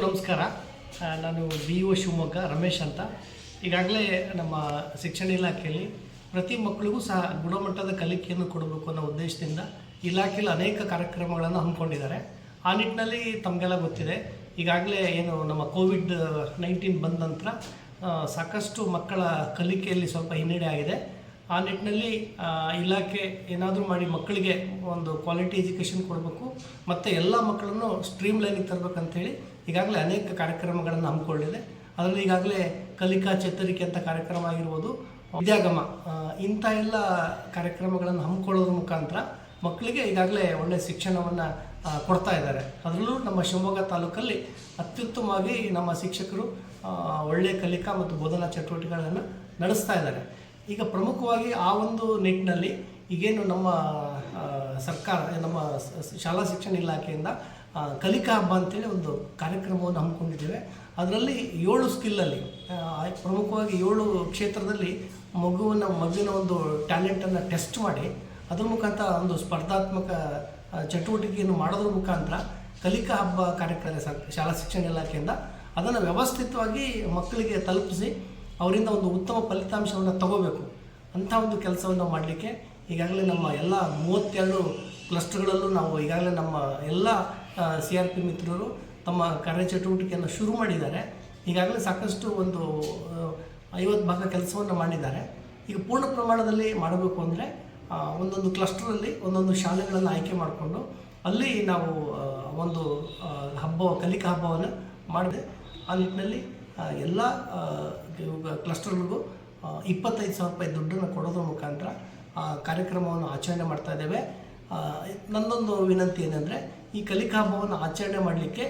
ನಮಸ್ಕಾರ. ನಾನು B O Shivamogga Ramesh ಅಂತ. ಈಗಾಗಲೇ ನಮ್ಮ ಶಿಕ್ಷಣ ಇಲಾಖೆಯಲ್ಲಿ ಪ್ರತಿ ಮಕ್ಕಳಿಗೂ ಸಹ ಗುಣಮಟ್ಟದ ಕಲಿಕೆಯನ್ನು ಕೊಡಬೇಕು ಅನ್ನೋ ಉದ್ದೇಶದಿಂದ ಇಲಾಖೆಯಲ್ಲಿ ಅನೇಕ ಕಾರ್ಯಕ್ರಮಗಳನ್ನು ಹಮ್ಮಿಕೊಂಡಿದ್ದಾರೆ. ಆ ನಿಟ್ಟಿನಲ್ಲಿ ತಮಗೆಲ್ಲ ಗೊತ್ತಿದೆ. ಈಗಾಗಲೇ ಏನು ನಮ್ಮ ಕೋವಿಡ್ ನೈನ್ಟೀನ್ ಬಂದ ನಂತರ ಸಾಕಷ್ಟು ಮಕ್ಕಳ ಕಲಿಕೆಯಲ್ಲಿ ಸ್ವಲ್ಪ ಹಿನ್ನಡೆ ಆಗಿದೆ. ಆ ನಿಟ್ಟಿನಲ್ಲಿ ಇಲಾಖೆ ಏನಾದರೂ ಮಾಡಿ ಮಕ್ಕಳಿಗೆ ಒಂದು ಕ್ವಾಲಿಟಿ ಎಜುಕೇಷನ್ ಕೊಡಬೇಕು, ಮತ್ತು ಎಲ್ಲ ಮಕ್ಕಳನ್ನು ಸ್ಟ್ರೀಮ್ ಲೈನಿಗೆ ತರಬೇಕಂತೇಳಿ ಈಗಾಗಲೇ ಅನೇಕ ಕಾರ್ಯಕ್ರಮಗಳನ್ನು ಹಮ್ಮಿಕೊಂಡಿದೆ ಅದರಲ್ಲಿ ಈಗಾಗಲೇ ಕಲಿಕಾ ಚೇತರಿಕೆ ಅಂತ ಕಾರ್ಯಕ್ರಮ ಆಗಿರ್ಬೋದು, ವಿದ್ಯಾಗಮ ಇಂಥ ಎಲ್ಲ ಕಾರ್ಯಕ್ರಮಗಳನ್ನು ಹಮ್ಮಿಕೊಳ್ಳೋದ್ರ ಮುಖಾಂತರ ಮಕ್ಕಳಿಗೆ ಈಗಾಗಲೇ ಒಳ್ಳೆಯ ಶಿಕ್ಷಣವನ್ನು ಕೊಡ್ತಾ ಇದ್ದಾರೆ. ಅದರಲ್ಲೂ ನಮ್ಮ ಶಿವಮೊಗ್ಗ ತಾಲೂಕಲ್ಲಿ ಅತ್ಯುತ್ತಮವಾಗಿ ನಮ್ಮ ಶಿಕ್ಷಕರು ಒಳ್ಳೆ ಕಲಿಕಾ ಮತ್ತು ಬೋಧನಾ ಚಟುವಟಿಕೆಗಳನ್ನು ನಡೆಸ್ತಾ ಇದ್ದಾರೆ. ಈಗ ಪ್ರಮುಖವಾಗಿ ಆ ಒಂದು ನಿಟ್ಟಿನಲ್ಲಿ ಈಗೇನು ನಮ್ಮ ಸರ್ಕಾರ, ನಮ್ಮ ಶಾಲಾ ಶಿಕ್ಷಣ ಇಲಾಖೆಯಿಂದ ಕಲಿಕಾ ಹಬ್ಬ ಅಂತೇಳಿ ಒಂದು ಕಾರ್ಯಕ್ರಮವನ್ನು ಹಮ್ಮಿಕೊಂಡಿದ್ದೇವೆ. ಅದರಲ್ಲಿ ಏಳು ಸ್ಕಿಲ್ಲಲ್ಲಿ ಪ್ರಮುಖವಾಗಿ ಏಳು ಕ್ಷೇತ್ರದಲ್ಲಿ ಮಗುವನ್ನು ಮಗುವಿನ ಒಂದು ಟ್ಯಾಲೆಂಟನ್ನು ಟೆಸ್ಟ್ ಮಾಡಿ, ಅದರ ಮುಖಾಂತರ ಒಂದು ಸ್ಪರ್ಧಾತ್ಮಕ ಚಟುವಟಿಕೆಯನ್ನು ಮಾಡೋದ್ರ ಮುಖಾಂತರ ಕಲಿಕಾ ಹಬ್ಬ ಕಾರ್ಯಕ್ರಮ ಶಾಲಾ ಶಿಕ್ಷಣ ಇಲಾಖೆಯಿಂದ ಅದನ್ನು ವ್ಯವಸ್ಥಿತವಾಗಿ ಮಕ್ಕಳಿಗೆ ತಲುಪಿಸಿ ಅವರಿಂದ ಒಂದು ಉತ್ತಮ ಫಲಿತಾಂಶವನ್ನು ತಗೋಬೇಕು. ಅಂಥ ಒಂದು ಕೆಲಸವನ್ನು ಮಾಡಲಿಕ್ಕೆ ಈಗಾಗಲೇ ನಮ್ಮ ಎಲ್ಲ ಮೂವತ್ತೆರಡು ಕ್ಲಸ್ಟರ್ಗಳಲ್ಲೂ ನಾವು ಈಗಾಗಲೇ ನಮ್ಮ ಎಲ್ಲ ಸಿ ಆರ್ ಪಿ ಮಿತ್ರರು ತಮ್ಮ ಕಾರ್ಯಚಟುವಟಿಕೆಯನ್ನು ಶುರು ಮಾಡಿದ್ದಾರೆ. ಈಗಾಗಲೇ ಸಾಕಷ್ಟು ಒಂದು ಐವತ್ತು ಭಾಗ ಕೆಲಸವನ್ನು ಮಾಡಿದ್ದಾರೆ. ಈಗ ಪೂರ್ಣ ಪ್ರಮಾಣದಲ್ಲಿ ಮಾಡಬೇಕು ಅಂದರೆ ಒಂದೊಂದು ಕ್ಲಸ್ಟರಲ್ಲಿ ಒಂದೊಂದು ಶಾಲೆಗಳನ್ನು ಆಯ್ಕೆ ಮಾಡಿಕೊಂಡು ಅಲ್ಲಿ ನಾವು ಒಂದು ಹಬ್ಬ ಕಲಿಕಾ ಹಬ್ಬವನ್ನು ಮಾಡಿದೆ. ಆ ನಿಟ್ಟಿನಲ್ಲಿ ಎಲ್ಲ ಕ್ಲಸ್ಟರ್ಗಳಿಗೂ ಇಪ್ಪತ್ತೈದು ಸಾವಿರ ರೂಪಾಯಿ ದುಡ್ಡನ್ನು ಕೊಡೋದ್ರ ಮುಖಾಂತರ, ಆ, ಕಾರ್ಯಕ್ರಮವನ್ನು ಆಚರಣೆ ಮಾಡ್ತಾ ಇದ್ದೇವೆ. ನನ್ನೊಂದು ವಿನಂತಿ ಏನಂದರೆ ಈ ಕಲಿಕಾ ಹಬ್ಬವನ್ನು ಆಚರಣೆ ಮಾಡಲಿಕ್ಕೆ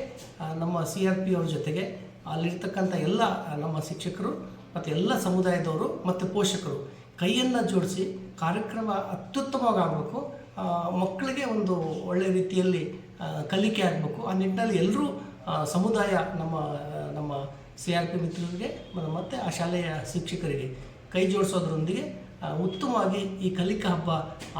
ನಮ್ಮ ಸಿ ಆರ್ ಪಿ ಅವ್ರ ಜೊತೆಗೆ, ಅಲ್ಲಿರ್ತಕ್ಕಂಥ ಎಲ್ಲ ನಮ್ಮ ಶಿಕ್ಷಕರು ಮತ್ತು ಎಲ್ಲ ಸಮುದಾಯದವರು ಮತ್ತು ಪೋಷಕರು ಕೈಯನ್ನು ಜೋಡಿಸಿ ಕಾರ್ಯಕ್ರಮ ಅತ್ಯುತ್ತಮವಾಗಿ ಆಗಬೇಕು ಮಕ್ಕಳಿಗೆ ಒಂದು ಒಳ್ಳೆಯ ರೀತಿಯಲ್ಲಿ ಕಲಿಕೆ ಆಗಬೇಕು. ಆ ನಿಟ್ಟಿನಲ್ಲಿ ಎಲ್ಲರೂ ಸಮುದಾಯ ನಮ್ಮ ನಮ್ಮ ಸಿ ಆರ್ ಪಿ ಮಿತ್ರರಿಗೆ ಮತ್ತು ಆ ಶಾಲೆಯ ಶಿಕ್ಷಕರಿಗೆ ಕೈ ಜೋಡಿಸೋದ್ರೊಂದಿಗೆ ಉತ್ತಮವಾಗಿ ಈ ಕಲಿಕಾ ಹಬ್ಬ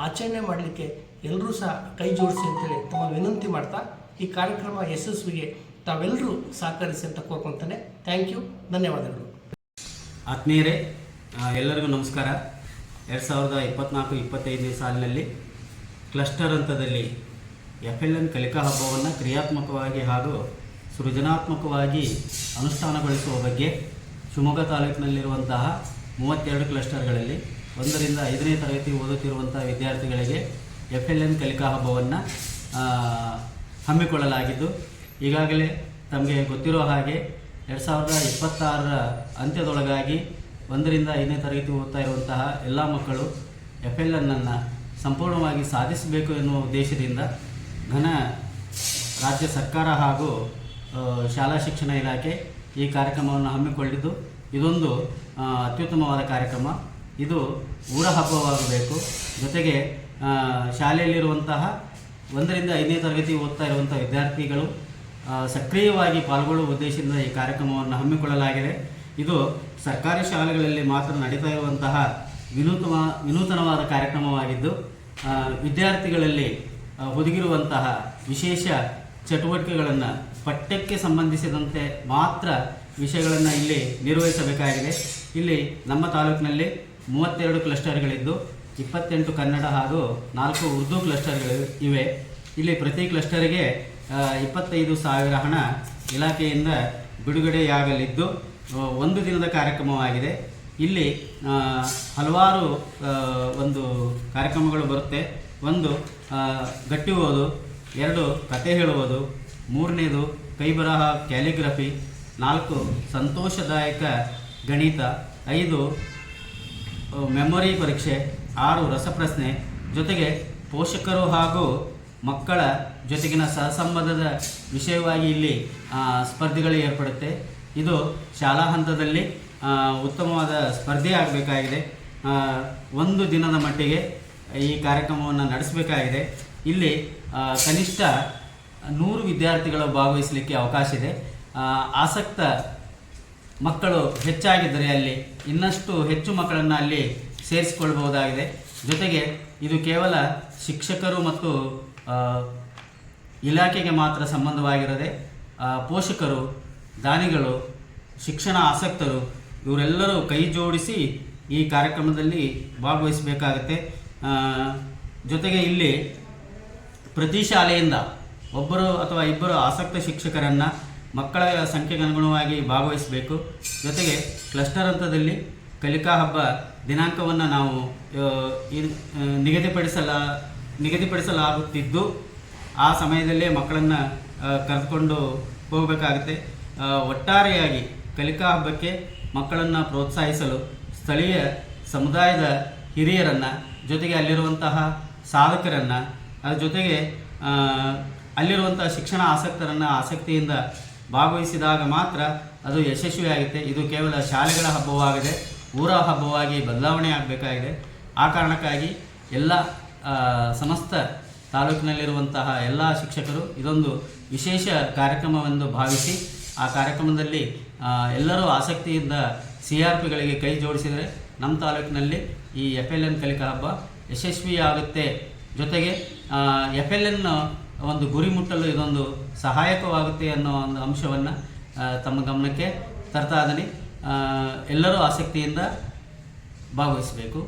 ಆಚರಣೆ ಮಾಡಲಿಕ್ಕೆ ಎಲ್ಲರೂ ಸಹ ಕೈ ಜೋಡಿಸಿ ಅಂತೇಳಿ ತಮ್ಮ ವಿನಂತಿ ಮಾಡ್ತಾ ಈ ಕಾರ್ಯಕ್ರಮ ಯಶಸ್ವಿಗೆ ತಾವೆಲ್ಲರೂ ಸಹಕರಿಸಿ ಅಂತ ಕೋರ್ಕೊತಾನೆ. ಥ್ಯಾಂಕ್ ಯು ಧನ್ಯವಾದಗಳು. ಆತ್ಮೀಯರೇ ಎಲ್ಲರಿಗೂ ನಮಸ್ಕಾರ. ಎರಡು ಸಾವಿರದ ಇಪ್ಪತ್ನಾಲ್ಕು, ಇಪ್ಪತ್ತೈದನೇ ಸಾಲಿನಲ್ಲಿ ಕ್ಲಸ್ಟರ್ ಹಂತದಲ್ಲಿ ಎಫ್ ಎಲ್ ಎನ್ ಕಲಿಕಾ ಹಬ್ಬವನ್ನು ಕ್ರಿಯಾತ್ಮಕವಾಗಿ ಹಾಗೂ ಸೃಜನಾತ್ಮಕವಾಗಿ ಅನುಷ್ಠಾನಗೊಳಿಸುವ ಬಗ್ಗೆ ಶಿವಮೊಗ್ಗ ತಾಲೂಕಿನಲ್ಲಿರುವಂತಹ ಮೂವತ್ತೆರಡು ಕ್ಲಸ್ಟರ್ಗಳಲ್ಲಿ ಒಂದರಿಂದ ಐದನೇ ತರಗತಿ ಓದುತ್ತಿರುವಂಥ ವಿದ್ಯಾರ್ಥಿಗಳಿಗೆ ಎಫ್ ಎಲ್ ಎನ್ ಕಲಿಕಾ ಹಬ್ಬವನ್ನು ಹಮ್ಮಿಕೊಳ್ಳಲಾಗಿದ್ದು. ಈಗಾಗಲೇ ತಮಗೆ ಗೊತ್ತಿರೋ ಹಾಗೆ ಎರಡು ಸಾವಿರದ ಇಪ್ಪತ್ತಾರರ ಅಂತ್ಯದೊಳಗಾಗಿ ಒಂದರಿಂದ ಐದನೇ ತರಗತಿ ಓದ್ತಾ ಇರುವಂತಹ ಎಲ್ಲ ಮಕ್ಕಳು ಎಫ್ ಎಲ್ ಎನ್ನನ್ನು ಸಂಪೂರ್ಣವಾಗಿ ಸಾಧಿಸಬೇಕು ಎನ್ನುವ ಉದ್ದೇಶದಿಂದ ಘನ ರಾಜ್ಯ ಸರ್ಕಾರ ಹಾಗೂ ಶಾಲಾ ಶಿಕ್ಷಣ ಇಲಾಖೆ ಈ ಕಾರ್ಯಕ್ರಮವನ್ನು ಹಮ್ಮಿಕೊಂಡಿದ್ದು ಇದೊಂದು ಅತ್ಯುತ್ತಮವಾದ ಕಾರ್ಯಕ್ರಮ. ಇದು ಊರ ಹಬ್ಬವಾಗಬೇಕು. ಜೊತೆಗೆ ಶಾಲೆಯಲ್ಲಿರುವಂತಹ ಒಂದರಿಂದ ಐದನೇ ತರಗತಿ ಓದ್ತಾ ಇರುವಂಥ ವಿದ್ಯಾರ್ಥಿಗಳು ಸಕ್ರಿಯವಾಗಿ ಪಾಲ್ಗೊಳ್ಳುವ ಉದ್ದೇಶದಿಂದ ಈ ಕಾರ್ಯಕ್ರಮವನ್ನು ಹಮ್ಮಿಕೊಳ್ಳಲಾಗಿದೆ. ಇದು ಸರ್ಕಾರಿ ಶಾಲೆಗಳಲ್ಲಿ ಮಾತ್ರ ನಡೀತಾ ಇರುವಂತಹ ವಿನೂತನ ವಿನೂತನವಾದ ಕಾರ್ಯಕ್ರಮವಾಗಿದ್ದು ವಿದ್ಯಾರ್ಥಿಗಳಲ್ಲಿ ಒದಗಿರುವಂತಹ ವಿಶೇಷ ಚಟುವಟಿಕೆಗಳನ್ನು ಪಠ್ಯಕ್ಕೆ ಸಂಬಂಧಿಸಿದಂತೆ ಮಾತ್ರ ವಿಷಯಗಳನ್ನು ಇಲ್ಲಿ ನಿರ್ವಹಿಸಬೇಕಾಗಿದೆ. ಇಲ್ಲಿ ನಮ್ಮ ತಾಲೂಕಿನಲ್ಲಿ ಮೂವತ್ತೆರಡು ಕ್ಲಸ್ಟರ್ಗಳಿದ್ದು ಇಪ್ಪತ್ತೆಂಟು ಕನ್ನಡ ಹಾಗೂ ನಾಲ್ಕು ಉರ್ದು ಕ್ಲಸ್ಟರ್ಗಳು ಇವೆ. ಇಲ್ಲಿ ಪ್ರತಿ ಕ್ಲಸ್ಟರ್ಗೆ ಇಪ್ಪತ್ತೈದು ಸಾವಿರ ಹಣ ಇಲಾಖೆಯಿಂದ ಬಿಡುಗಡೆಯಾಗಲಿದ್ದು ಒಂದು ದಿನದ ಕಾರ್ಯಕ್ರಮವಾಗಿದೆ. ಇಲ್ಲಿ ಹಲವಾರು ಒಂದು ಕಾರ್ಯಕ್ರಮಗಳು ಬರುತ್ತೆ. ಒಂದು ಗಟ್ಟಿ ಓದು, ಎರಡು, ಕತೆ ಹೇಳುವುದು, ಮೂರನೇದು ಕೈಬರಹ ಕ್ಯಾಲಿಗ್ರಫಿ, ನಾಲ್ಕು, ಸಂತೋಷದಾಯಕ ಗಣಿತ, ಐದು ಮೆಮೊರಿ ಪರೀಕ್ಷೆ ಆರು ರಸಪ್ರಶ್ನೆ ಜೊತೆಗೆ ಪೋಷಕರು ಹಾಗೂ ಮಕ್ಕಳ ಜೊತೆಗಿನ ಸಹಸಂಬಂಧದ ವಿಷಯವಾಗಿ ಇಲ್ಲಿ ಸ್ಪರ್ಧೆಗಳು ಏರ್ಪಡುತ್ತೆ. ಇದು ಶಾಲಾ ಹಂತದಲ್ಲಿ ಉತ್ತಮವಾದ ಸ್ಪರ್ಧೆ ಆಗಬೇಕಾಗಿದೆ. ಒಂದು ದಿನದ ಮಟ್ಟಿಗೆ ಈ ಕಾರ್ಯಕ್ರಮವನ್ನು ನಡೆಸಬೇಕಾಗಿದೆ. ಇಲ್ಲಿ ಕನಿಷ್ಠ ನೂರು ವಿದ್ಯಾರ್ಥಿಗಳು ಭಾಗವಹಿಸಲಿಕ್ಕೆ ಅವಕಾಶ ಇದೆ. ಆಸಕ್ತ ಮಕ್ಕಳು ಹೆಚ್ಚಾಗಿದ್ದರೆ ಅಲ್ಲಿ ಇನ್ನಷ್ಟು ಹೆಚ್ಚು ಮಕ್ಕಳನ್ನು ಅಲ್ಲಿ ಸೇರಿಸಿಕೊಳ್ಬಹುದಾಗಿದೆ. ಜೊತೆಗೆ ಇದು ಕೇವಲ ಶಿಕ್ಷಕರು ಮತ್ತು ಇಲಾಖೆಗೆ ಮಾತ್ರ ಸಂಬಂಧವಾಗಿರದೆ ಪೋಷಕರು, ದಾನಿಗಳು, ಶಿಕ್ಷಣ ಆಸಕ್ತರು ಇವರೆಲ್ಲರೂ ಕೈ ಜೋಡಿಸಿ ಈ ಕಾರ್ಯಕ್ರಮದಲ್ಲಿ ಭಾಗವಹಿಸಬೇಕಾಗತ್ತೆ. ಜೊತೆಗೆ ಇಲ್ಲಿ ಪ್ರತಿ ಶಾಲೆಯಿಂದ ಒಬ್ಬರು ಅಥವಾ ಇಬ್ಬರು ಆಸಕ್ತ ಶಿಕ್ಷಕರನ್ನು ಮಕ್ಕಳ ಸಂಖ್ಯೆಗೆ ಅನುಗುಣವಾಗಿ ಭಾಗವಹಿಸಬೇಕು. ಜೊತೆಗೆ ಕ್ಲಸ್ಟರ್ ಹಂತದಲ್ಲಿ ಕಲಿಕಾ ಹಬ್ಬ ದಿನಾಂಕವನ್ನು ನಾವು ನಿಗದಿಪಡಿಸಲ, ನಿಗದಿಪಡಿಸಲಾಗುತ್ತಿದ್ದು, ಆ ಸಮಯದಲ್ಲೇ ಮಕ್ಕಳನ್ನು ಕರೆದುಕೊಂಡು ಹೋಗಬೇಕಾಗುತ್ತೆ. ಒಟ್ಟಾರೆಯಾಗಿ ಕಲಿಕಾ ಹಬ್ಬಕ್ಕೆ ಮಕ್ಕಳನ್ನು ಪ್ರೋತ್ಸಾಹಿಸಲು ಸ್ಥಳೀಯ ಸಮುದಾಯದ ಹಿರಿಯರನ್ನು, ಜೊತೆಗೆ ಅಲ್ಲಿರುವಂತಹ ಸಾಧಕರನ್ನು ಅದರ ಜೊತೆಗೆ ಅಲ್ಲಿರುವಂಥ ಶಿಕ್ಷಣ ಆಸಕ್ತರನ್ನು ಆಸಕ್ತಿಯಿಂದ ಭಾಗವಹಿಸಿದಾಗ ಮಾತ್ರ ಅದು ಯಶಸ್ವಿಯಾಗುತ್ತೆ. ಇದು ಕೇವಲ ಶಾಲೆಗಳ ಹಬ್ಬವಾಗಿದೆ. ಊರ ಹಬ್ಬವಾಗಿ ಬದಲಾವಣೆ ಆಗಬೇಕಾಗಿದೆ. ಆ ಕಾರಣಕ್ಕಾಗಿ ಎಲ್ಲ ಸಮಸ್ತ ತಾಲೂಕಿನಲ್ಲಿರುವಂತಹ ಎಲ್ಲ ಶಿಕ್ಷಕರು ಇದೊಂದು ವಿಶೇಷ ಕಾರ್ಯಕ್ರಮವೆಂದು ಭಾವಿಸಿ, ಆ ಕಾರ್ಯಕ್ರಮದಲ್ಲಿ ಎಲ್ಲರೂ ಆಸಕ್ತಿಯಿಂದ ಸಿ ಆರ್ ಪಿಗಳಿಗೆ ಕೈ ಜೋಡಿಸಿದರೆ ನಮ್ಮ ತಾಲೂಕಿನಲ್ಲಿ ಈ ಎಫ್ ಎಲ್ ಎನ್ ಕಲಿಕಾ ಹಬ್ಬ ಯಶಸ್ವಿಯಾಗುತ್ತೆ. ಜೊತೆಗೆ ಎಫ್ ಎಲ್ ಎನ್ ಒಂದು ಗುರಿ ಮುಟ್ಟಲು ಇದೊಂದು ಸಹಾಯಕವಾಗುತ್ತೆ ಅನ್ನೋ ಒಂದು ಅಂಶವನ್ನು ತಮ್ಮ ಗಮನಕ್ಕೆ ತರ್ತಾ ಇದ್ದೀನಿ. ಎಲ್ಲರೂ ಆಸಕ್ತಿಯಿಂದ ಭಾಗವಹಿಸಬೇಕು.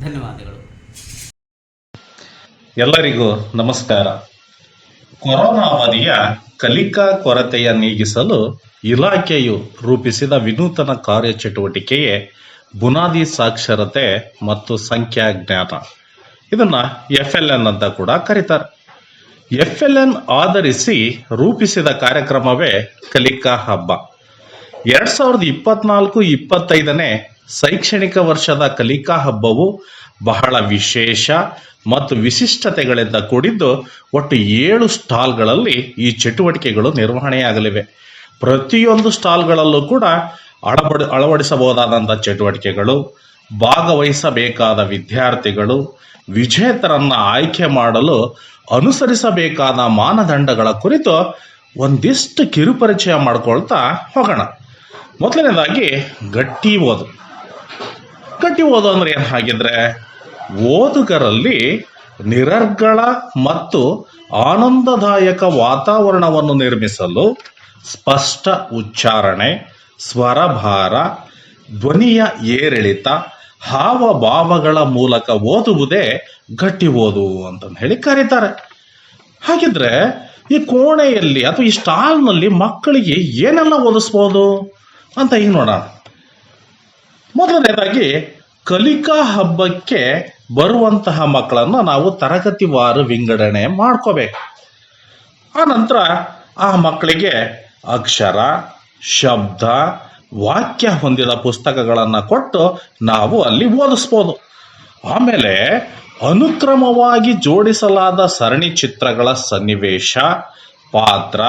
ಧನ್ಯವಾದಗಳು. ಎಲ್ಲರಿಗೂ ನಮಸ್ಕಾರ. ಕೊರೋನಾ ಅವಧಿಯ ಕಲಿಕಾ ಕೊರತೆಯ ನೀಗಿಸಲು ಇಲಾಖೆಯು ರೂಪಿಸಿದ ವಿನೂತನ ಕಾರ್ಯಚಟುವಟಿಕೆಯೇ ಬುನಾದಿ ಸಾಕ್ಷರತೆ ಮತ್ತು ಸಂಖ್ಯಾಜ್ಞಾನ. ಇದನ್ನ ಎಫ್ ಎಲ್ ಎನ್ ಅಂತ ಕೂಡ ಕರೀತಾರೆ. ಎಫ್ ಎಲ್ ಎನ್ ಆಧರಿಸಿ ರೂಪಿಸಿದ ಕಾರ್ಯಕ್ರಮವೇ ಕಲಿಕಾ ಹಬ್ಬ. ಎರಡ್ ಸಾವಿರದ ಇಪ್ಪತ್ನಾಲ್ಕು ಇಪ್ಪತ್ತೈದನೇ ಶೈಕ್ಷಣಿಕ ವರ್ಷದ ಕಲಿಕಾ ಹಬ್ಬವು ಬಹಳ ವಿಶೇಷ ಮತ್ತು ವಿಶಿಷ್ಟತೆಗಳಿಂದ ಕೂಡಿದ್ದು ಒಟ್ಟು ಏಳು ಸ್ಟಾಲ್ಗಳಲ್ಲಿ ಈ ಚಟುವಟಿಕೆಗಳು ನಿರ್ವಹಣೆಯಾಗಲಿವೆ. ಪ್ರತಿಯೊಂದು ಸ್ಟಾಲ್ಗಳಲ್ಲೂ ಕೂಡ ಅಳಬಡಿ ಅಳವಡಿಸಬಹುದಾದಂಥ ಚಟುವಟಿಕೆಗಳು, ಭಾಗವಹಿಸಬೇಕಾದ ವಿದ್ಯಾರ್ಥಿಗಳು, ವಿಜೇತರನ್ನ ಆಯ್ಕೆ ಮಾಡಲು ಅನುಸರಿಸಬೇಕಾದ ಮಾನದಂಡಗಳ ಕುರಿತು ಒಂದಿಷ್ಟು ಕಿರುಪರಿಚಯ ಮಾಡ್ಕೊಳ್ತಾ ಹೋಗೋಣ. ಮೊದಲನೇದಾಗಿ ಗಟ್ಟಿ ಓದು. ಗಟ್ಟಿ ಓದು ಅಂದ್ರೆ ಏನು? ಹಾಗಿದ್ರೆ ಓದುಗರಲ್ಲಿ ನಿರರ್ಗಳ ಮತ್ತು ಆನಂದದಾಯಕ ವಾತಾವರಣವನ್ನು ನಿರ್ಮಿಸಲು ಸ್ಪಷ್ಟ ಉಚ್ಚಾರಣೆ, ಸ್ವರಭಾರ, ಧ್ವನಿಯ ಏರಿಳಿತ, ಹಾವಭಾವಗಳ ಮೂಲಕ ಓದುವುದೇ ಗಟ್ಟಿ ಓದು ಅಂತಂದು ಹೇಳಿ ಕರೀತಾರೆ. ಹಾಗಿದ್ರೆ ಈ ಕೋಣೆಯಲ್ಲಿ ಅಥವಾ ಈ ಸ್ಟಾಲ್ನಲ್ಲಿ ಮಕ್ಕಳಿಗೆ ಏನೆಲ್ಲ ಓದಿಸ್ಬೋದು? ಅಂತ ಈಗ ನೋಡೋಣ. ಮೊದಲನೇದಾಗಿ ಕಲಿಕಾ ಹಬ್ಬಕ್ಕೆ ಬರುವಂತಹ ಮಕ್ಕಳನ್ನು ನಾವು ತರಗತಿವಾರು ವಿಂಗಡಣೆ ಮಾಡ್ಕೋಬೇಕು. ಆ ನಂತರ ಆ ಮಕ್ಕಳಿಗೆ ಅಕ್ಷರ, ಶಬ್ದ, ವಾಕ್ಯ ಹೊಂದಿದ ಪುಸ್ತಕಗಳನ್ನು ಕೊಟ್ಟು ನಾವು ಅಲ್ಲಿ ಓದಿಸ್ಬೋದು. ಆಮೇಲೆ ಅನುಕ್ರಮವಾಗಿ ಜೋಡಿಸಲಾದ ಸರಣಿ ಚಿತ್ರಗಳ ಸನ್ನಿವೇಶ ಪಾತ್ರ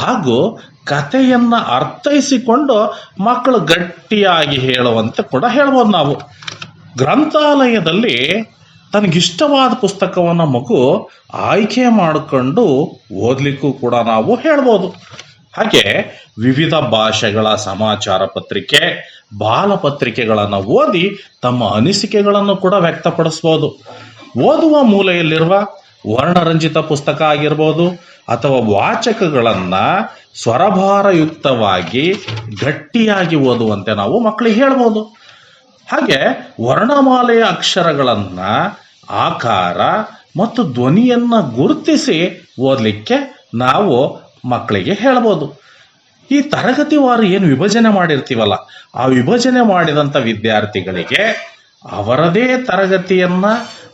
ಹಾಗೂ ಕಥೆಯನ್ನ ಅರ್ಥೈಸಿಕೊಂಡು ಮಕ್ಕಳು ಗಟ್ಟಿಯಾಗಿ ಹೇಳುವಂತೆ ಕೂಡ ಹೇಳ್ಬೋದು ನಾವು. ಗ್ರಂಥಾಲಯದಲ್ಲಿ ತನಗಿಷ್ಟವಾದ ಪುಸ್ತಕವನ್ನು ಮಗು ಆಯ್ಕೆ ಮಾಡಿಕೊಂಡು ಓದಲಿಕ್ಕೂ ಕೂಡ ನಾವು ಹೇಳ್ಬೋದು. ಹಾಗೆ ವಿವಿಧ ಭಾಷೆಗಳ ಸಮಾಚಾರ ಪತ್ರಿಕೆ, ಬಾಲಪತ್ರಿಕೆಗಳನ್ನು ಓದಿ ತಮ್ಮ ಅನಿಸಿಕೆಗಳನ್ನು ಕೂಡ ವ್ಯಕ್ತಪಡಿಸ್ಬೋದು. ಓದುವ ಮೂಲೆಯಲ್ಲಿರುವ ವರ್ಣರಂಜಿತ ಪುಸ್ತಕ ಆಗಿರ್ಬೋದು ಅಥವಾ ವಾಚಕಗಳನ್ನು ಸ್ವರಭಾರಯುಕ್ತವಾಗಿ ಗಟ್ಟಿಯಾಗಿ ಓದುವಂತೆ ನಾವು ಮಕ್ಕಳಿಗೆ ಹೇಳ್ಬೋದು. ಹಾಗೆ ವರ್ಣಮಾಲೆಯ ಅಕ್ಷರಗಳನ್ನು ಆಕಾರ ಮತ್ತು ಧ್ವನಿಯನ್ನ ಗುರುತಿಸಿ ಓದಲಿಕ್ಕೆ ನಾವು ಮಕ್ಕಳಿಗೆ ಹೇಳ್ಬೋದು. ಈ ತರಗತಿವಾರು ಏನು ವಿಭಜನೆ ಮಾಡಿರ್ತೀವಲ್ಲ, ಆ ವಿಭಜನೆ ಮಾಡಿದಂಥ ವಿದ್ಯಾರ್ಥಿಗಳಿಗೆ ಅವರದೇ ತರಗತಿಯನ್ನ